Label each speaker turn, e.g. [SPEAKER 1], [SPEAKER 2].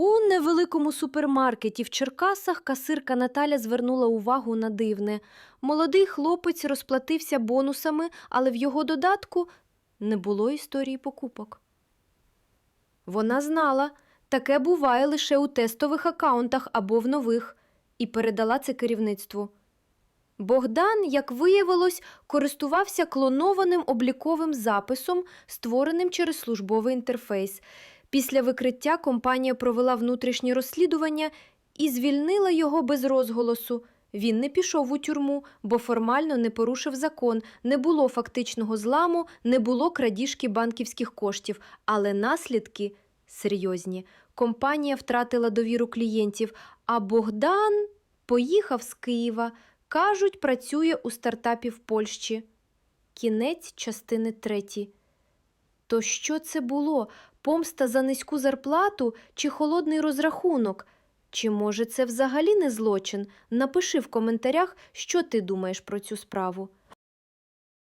[SPEAKER 1] У невеликому супермаркеті в Черкасах касирка Наталя звернула увагу на дивне. Молодий хлопець розплатився бонусами, але в його додатку не було історії покупок. Вона знала, таке буває лише у тестових акаунтах або в нових, і передала це керівництву. Богдан, як виявилось, користувався клонованим обліковим записом, створеним через службовий інтерфейс. Після викриття компанія провела внутрішнє розслідування і звільнила його без розголосу. Він не пішов у тюрму, бо формально не порушив закон, не було фактичного зламу, не було крадіжки банківських коштів, але наслідки серйозні. Компанія втратила довіру клієнтів, а Богдан поїхав з Києва. Кажуть, працює у стартапі в Польщі. Кінець частини треті. То що це було? Помста за низьку зарплату чи холодний розрахунок? Чи може це взагалі не злочин? Напиши в коментарях, що ти думаєш про цю справу.